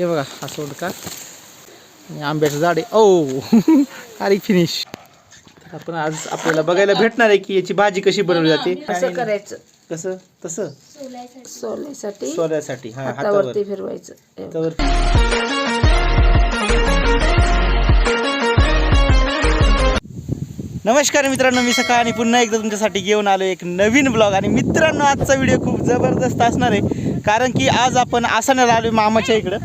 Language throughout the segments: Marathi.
हे बघा हा सोंडका आणि आंब्याचं झाड आहे. ओ अरे फिनिश तर आपण आज आपल्याला बघायला भेटणार आहे की याची भाजी कशी बनवली जाते. असं करायचं? कसं? तसं? सोलायसाठी. हा हातावर. हातावरती फिरवायचं. हे बघ. हातावर. नमस्कार मित्रांनो मी सकाळ आणि पुन्हा एकदा तुमच्यासाठी घेऊन आलो एक नवीन ब्लॉग आणि मित्रांनो आजचा व्हिडिओ खूप जबरदस्त असणार आहे. कारण की आज आपण आसाण्याला आलो मामाच्या इकडं.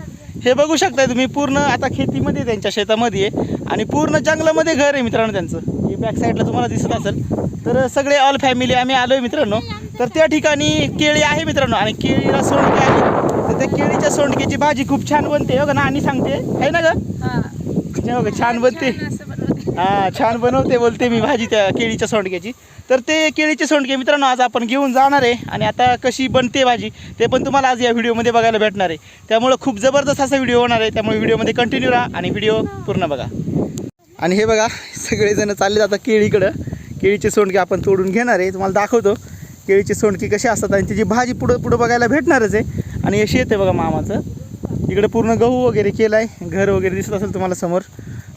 हे बघू शकताय तुम्ही पूर्ण आता खेतीमध्ये त्यांच्या शेतामध्ये आहे. आणि पूर्ण जंगलामध्ये घर आहे मित्रांनो त्यांचं. हे बॅक साईडला तुम्हाला दिसत असेल. तर सगळे ऑल फॅमिली आम्ही आलो आहे मित्रांनो. तर त्या ठिकाणी केळी आहे मित्रांनो. आणि केळीला सोंडके आहे? तर त्या केळीच्या सोंडक्याची भाजी खूप छान बनते. हो का नानी सांगते. आहे ना ग? हो. छान बनते. हा छान बनवते बोलते मी भाजी त्या केळीच्या सोंडग्याची. तर ते केळीचे सोंडगे मित्रांनो आज आपण घेऊन जाणार आहे आणि आता कशी बनते भाजी ते पण तुम्हाला आज या व्हिडिओमध्ये बघायला भेटणार आहे. त्यामुळं खूप जबरदस्त असा व्हिडिओ होणार आहे. त्यामुळे व्हिडिओमध्ये कंटिन्यू राहा आणि व्हिडिओ पूर्ण बघा. आणि हे बघा सगळेजण चालले जातात केळीकडं. केळीचे सोंडके आपण तोडून घेणार आहे. तुम्हाला दाखवतो. केळीचे सोंडके कसे असतात आणि त्याची भाजी पुढं पुढं बघायला भेटणारच आहे. आणि अशी येते बघा मामाचं. इकडे पूर्ण गहू वगैरे केला आहे घर वगैरे दिसत असेल तुम्हाला समोर.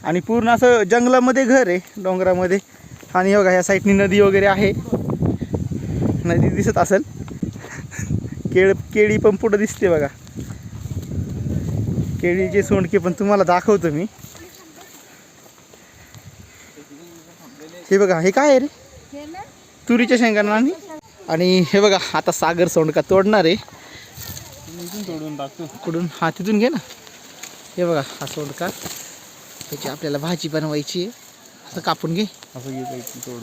आणि पूर्ण असं जंगलामध्ये घर आहे डोंगरामध्ये. आणि बघा ह्या साईडनी नदी वगैरे आहे. नदी दिसत असेल. केळ केळी पण पुढं दिसते बघा. केळीचे सोंडके पण तुम्हाला दाखवतो मी. हे बघा हे काय आहे रे? तुरीच्या शेंगांना आणि आणि हे बघा आता सागर सोंडका तोडणार आहे. तोडून टाकतो. कुठून? हा तिथून घे ना. हे बघा हा सोंडका. त्याची आपल्याला भाजी बनवायची आहे. असं कापून घे. असं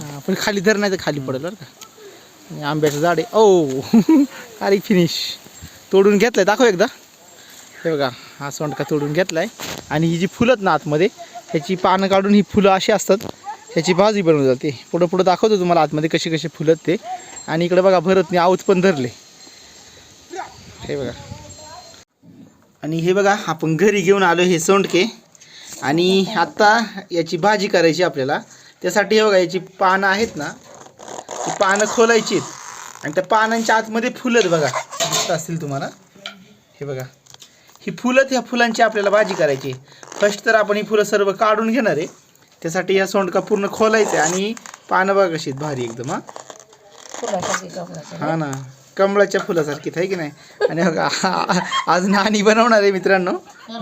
हा, पण खाली धर नाही तर खाली पडेल बरं का. आणि आंब्याचं झाड आहे. ओ अरे फिनिश तोडून घेतलंय. दाखव एकदा. हे बघा हा सोंडका तोडून घेतलाय. आणि ही जी फुलं आहेत ना आतमध्ये ह्याची पानं काढून ही फुलं अशी असतात. ह्याची भाजी बनवली जाते. पुढं पुढं दाखवतो तुम्हाला आतमध्ये कशी कशी फुलं आहेत ते. आणि इकडे बघा भरतने आऊत पण धरले. हे बघा. आणि हे बघा आपण घरी घेऊन आलो हे सोंडके. आणि आता याची भाजी करायची आपल्याला. त्यासाठी हे बघा याची पानं आहेत ना ती पानं खोलायची आणि त्या पानांच्या आतमध्ये फुलं आहेत बघा. दिसत असतील तुम्हाला? हे बघा. ही फुलं ह्या फुलांची आपल्याला भाजी करायची फर्स्ट तर आपण ही फुलं सर्व काढून घेणार आहे. त्यासाठी या सोंडका पूर्ण खोलायचं आहे आणि पानं बघा कशी आहेत भारी एकदम हा. हा ना. कमळाच्या फुलासारखी आहे की नाही? आणि बघा आज नानी बनवणार आहे मित्रांनो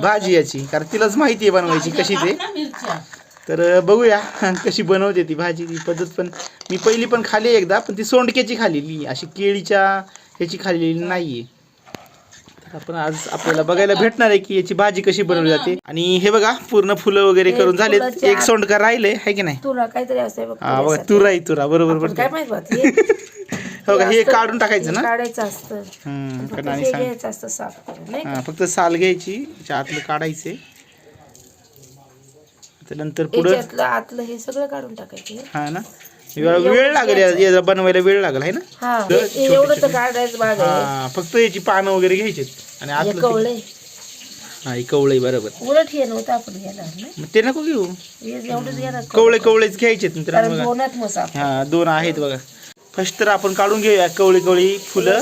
भाजी याची. कारण तिलाच माहिती आहे बनवायची कशी ते. तर बघूया कशी बनवते ती भाजी ती पद्धत पण. मी पहिली पण खाली एकदा पण ती सोंडक्याची खाल्लेली अशी केळीच्या ह्याची खाल्लेली नाही आहे तर आपण आज आपल्याला बघायला भेटणार आहे की याची भाजी कशी बनवली जाते. आणि हे बघा पूर्ण फुलं वगैरे करून फुलाच्या एक सोंडका राहिले आहे की नाही? तुरा काहीतरी बघ. तुरा तुरा बरोबर काय माहीत हे- हो का? हे असतं- काढून टाकायचं ना? काढायचं असतं. हम्म, फक्त कारण आणि सांग. घ्यायचं असतं साफ करून नाही हा फक्त साल घ्यायची त्याच्या आतलं काढायचे. त्यानंतर पुढं याच्यातलं आतलं हे सगळं काढून टाकायचं. हा ना? वेळ वेळ लागेल या- बनवायला वेळ लागेल आहे ना? हा तर हे- हे एवढं तर काढायचं आहे. हा फक्त याची पानं वगैरे घ्यायची आणि हे आतलं ते- कवळे. हा हे कवळे बरोबर. उलट हे नव्हतं आपण घेणार ना मग ते नको घेऊ. हे एवढंच घेणार कवळे कवळेच घ्यायचे मित्रांनो कारण बघा. दोनात मग साफ हा दोन आहेत बघा. फर्स्ट तर आपण काढून घेऊया कवळी कवळी फुलं.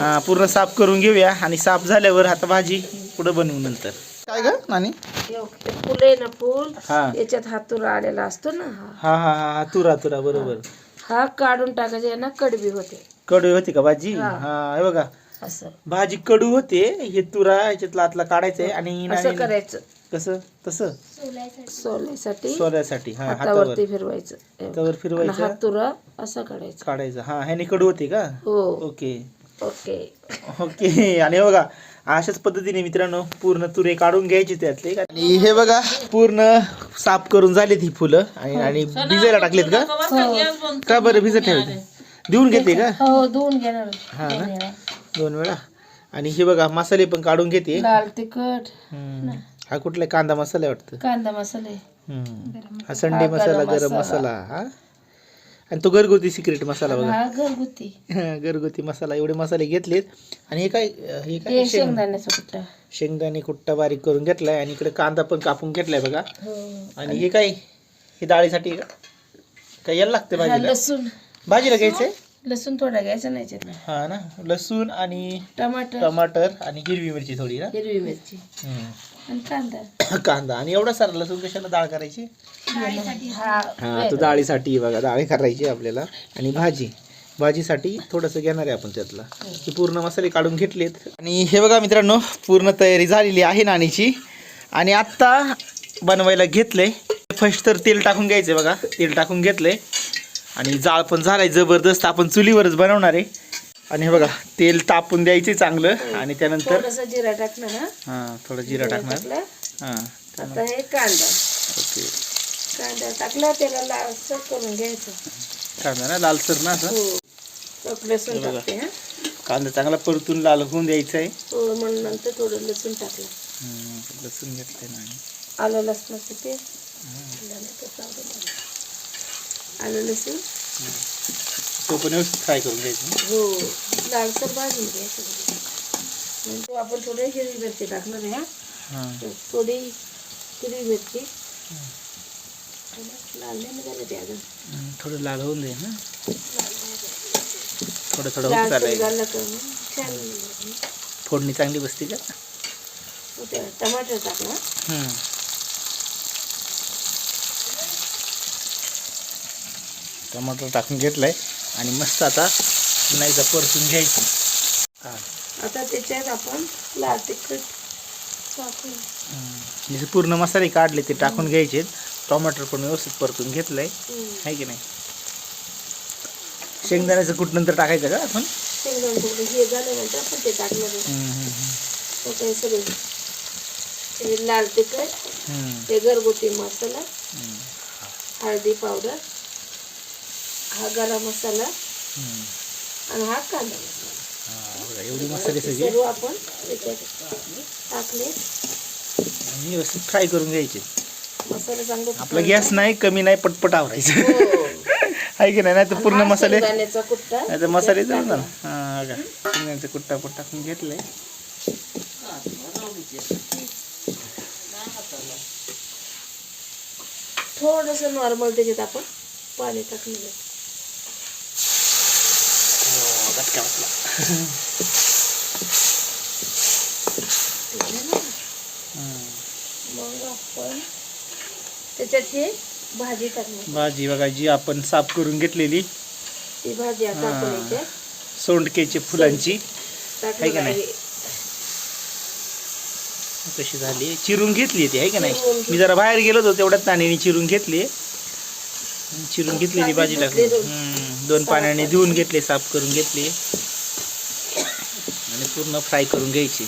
हा पूर्ण साफ करून घेऊया आणि साफ झाल्यावर आता भाजी पुढं बनवू नंतर. काय ग नानी? फुल आहे ना फुल? हा. याच्यात हातुरा आलेला असतो ना हा. हा हा तुरा तुरा बरोबर. हा काढून टाकायचे ना कडबी होते. कडू होती का भाजी? हा. हा हे बघा. असं. भाजी कडू होते हे तुरा याच्यातला आतला काढायचंय आणि असं नाणी- करायचं. कसं? तसं? सोल्यासाठी सोऱ्यासाठी हा हातावर. हातावरती फिरवायचं. हे. हातावर आणि फिरवायचं? हातुरा असा काढायचा. काढायचं. हा ह्याने कडू होते का? हो. ओके. ओके. ओके. आणि हे बघा अशाच पद्धतीने मित्रांनो पूर्ण तुरे काढून घ्यायचे त्यातले. आणि हे बघा पूर्ण साफ करून झालेत ही फुलं. आणि आणि भिजायला टाकलेत का? का बरं भिजत ठेवते देऊन घेते का? हो दोन घेणार हा ना. दोन वेळा. आणि हे बघा मसाले पण काढून घेते. लाल तिखट. हम्म. हा कुठला कांदा मसाला आहे वाटतं. कांदा मसाले. हम्म. हा संडे मसाला गरम मसाला. हा? आणि तो घरगुती सिक्रेट मसाला बघा. हा घरगुती. घरगुती मसाला एवढे मसाले घेतलेत. आणि हे काय हे हे काय शेंग? शेंगदाण्याचं कुठं शेंगदाणे कुट्टा बारीक करून घेतलाय आणि इकडे कांदा पण कापून घेतलाय बघा. हो. आणि हे काय? हे डाळीसाठी का काय यायला लागते हा भाजीला लसूण. भाजीला घ्यायचंय? लसूण थोडा घ्यायचा नाही हा ना? लसूण आणि टमाटर. टमाटर आणि हिरवी मिरची थोडी ना? हिरवी मिरची. हम्म. आणि कांदा. कांदा. आणि एवढा सारा लसूण कशाला डाळ करायची? हा. हा तो डाळीसाठी बघा डाळी करायची आपल्याला. आणि भाजी. भाजीसाठी थोडंसं घेणार आहे आपण त्यातला. हे पूर्ण मसाले काढून घेतलेत. आणि हे बघा मित्रांनो पूर्ण तयारी झालेली आहे नाणीची. आणि आत्ता बनवायला घेतलंय. फर्स्ट तर तेल टाकून घ्यायचं बघा. तेल टाकून घेतलंय. आणि जाळ पण झालाय जबरदस्त आपण चुलीवरच बनवणार आहे. आणि हे बघा तेल तापून द्यायचे चांगलं. आणि त्यानंतर जिरा टाकला ना? हां थोडं जिरं टाकणार. हां आता हे कांदा. ओके. कांदा टाकला त्याला लालसर करून घ्यायचं. कांदा ना लालसर ना असं? हो. लसूण. टाकते कांदा चांगला परतून लाल होऊन द्यायचा आहे हो नंतर थोडं लसूण टाकलं. लसूण ना आणि. आलं लसणाचं झालं. आलं लसूण? तो पण व्यवस्थित फ्राय करून घ्यायचं हो. लालसर भाजून घ्यायचं नंतर आपण थोडे हिरवी मिरची टाकणार आहे हा. हां. थोडी हिरवी मिरची. लाल नाही निघाले ते अजून. थोडं लाल होऊन दे ना? थोडं थोडं होत चालायचं झालं का मग छान लागेल. फोडणी चांगली बसते का? मग ते टमाटर टाकला हम्म. टमाटर टाकून घेतलंय आणि मस्त आता नाही परतून घ्यायचं. आता त्याच्यात आपण लाल तिखट टाकू जसे पूर्ण मसाले काढले ते टाकून घ्यायचे टोमॅटो पण व्यवस्थित परतून घेतलंय. हम्म. आहे की नाही? शेंगदाण्याचं कुठ नंतर टाकायचं का आपण? शेंगदाणे थोडं हे झाल्यानंतर आपण ते टाकणार आहे. ते सगळं. हे लाल तिखट हे घरगुती मसाला हळदी पावडर हा गरम मसाला. आणि हा कांदा मसाला. एवढी मसाले सगळे. सर्व आपण टाकले. आणि व्यवस्थित फ्राय करून घ्यायचे. मसाला चांगला आपला गॅस नाही कमी नाही पटपट आवरायचं. हो. आहे की नाही? नाही तर पूर्ण मसाले नाही तर मसाले ना शेंगदाण्याचं कुट्टा पण टाकून घेतलंय. थोडस नॉर्मल त्याच्यात आपण पाणी टाकलेलं आहे. हो, बसला. त्याच्यात हे भाजी भाजी बघा जी आपण साफ करून घेतलेली ती भाजी आता सोंडकेची फुलांची. टाकणार का नाही? आहे कशी झाली? चिरून घेतली ती आहे का नाही? मी जरा बाहेर गेलो होतो तेवढ्यात नाणीने चिरून घेतली. चिरून घेतलेली भाजी टाकली. हम्म, दोन पाण्याने धुवून घेतले साफ करून घेतली. आणि पूर्ण फ्राय करून घ्यायची.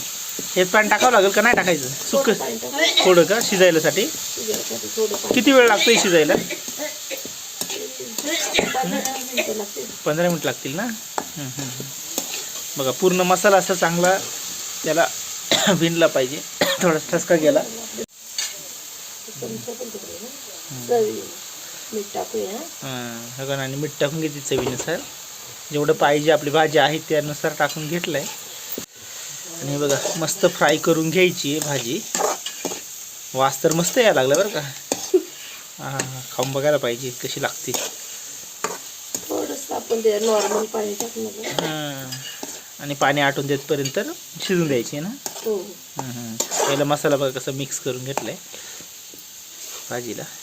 हे पाणी टाकावं लागेल का? नाही टाकायचं. सुक. थोडं पाणी थोडं का? शिजायलासाठी? शिजायसाठी थोडं पाणी किती वेळ लागतोय शिजायला? पंधरा मिनिटं लागतील पंधरा मिनिट लागतील ना बघा पूर्ण मसाला असा चांगला त्याला भिनला पाहिजे. थोडा ठसका गेला. चमचा पण तिकडे ना. चवी. मीठ टाकूया. हां, हे बघा आणि मीठ टाकून घेते चवीनुसार जेवढं पाहिजे आपली भाजी आहे त्यानुसार टाकून घेतलं आहे आणि हे बघा मस्त फ्राय करून घ्यायची आहे भाजी. वास तर मस्त यायला लागला बरं का. हां हां खाऊन बघायला पाहिजे कशी लागते. थोडंसं आपण ते नॉर्मल पाणी टाकणार आहे. हां आणि पाणी आटून देतपर्यंत शिजून द्यायची आहे ना. हो. पहिला मसाला बघा कसं मिक्स करून घेतलाय. भाजीला. हम्म.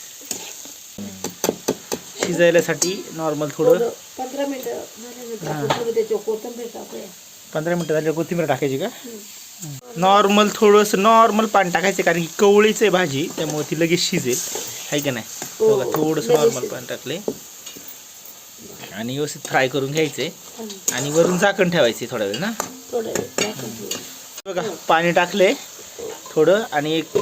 शिजायलासाठी नॉर्मल थोडं. पंधरा मिनिटं कोथिंबीर टाकूया. पंधरा मिनटं झाल्यावर कोथिंबीर टाकायची का? नॉर्मल थोडंसं नॉर्मल पाणी टाकायचं कारण की कवळीच आहे भाजी त्यामुळे ती लगेच शिजेल. आहे का नाही? हो, बघा थोडंसं नॉर्मल. पाणी टाकले. आणि व्यवस्थित फ्राय करून घ्यायचे. आणि वरून झाकण ठेवायचे थोडा वेळ ना. बघा पाणी टाकले थोडं आणि एक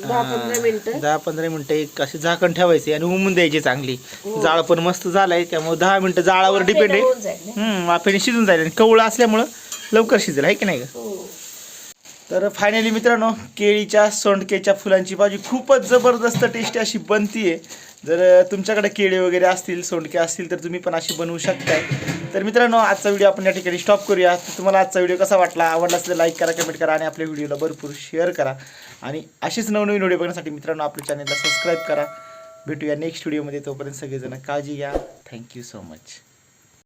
दहा पंधरा मिनिटं. दहा पंधरा मिनिटं एक असे झाकण ठेवायचे आणि उमून द्यायचे चांगली. जाळ पण मस्त झालाय त्यामुळे दहा मिनिटं जाळावर डिपेंड आहे. होऊन जाईल ना. हम्म, वाफेने शिजून जाईल आणि कवळं असल्यामुळं लवकर शिजेल आहे की नाही गं? हो. तर फायनली मित्रांनो केळीच्या सोंडकेच्या फुलांची भाजी खूपच जबरदस्त टेस्टी अशी बनतीये. जर तुमच्याकडे केळी वगैरे असतील सोंडके असतील तर तुम्ही पण अशी बनवू शकताय. तर मित्रांनो आजचा व्हिडिओ आपण या ठिकाणी स्टॉप करूया. तर तुम्हाला आजचा व्हिडिओ कसा वाटला? आवडला असेल लाईक करा कमेंट करा आणि आपल्या व्हिडिओला भरपूर शेअर करा. आणि असेच नवनवीन व्हिडिओ बघण्यासाठी मित्रांनो आपल्या चॅनलला सबस्क्राईब करा. भेटूया नेक्स्ट व्हिडिओमध्ये तोपर्यंत सगळेजण काळजी घ्या. Thank you so much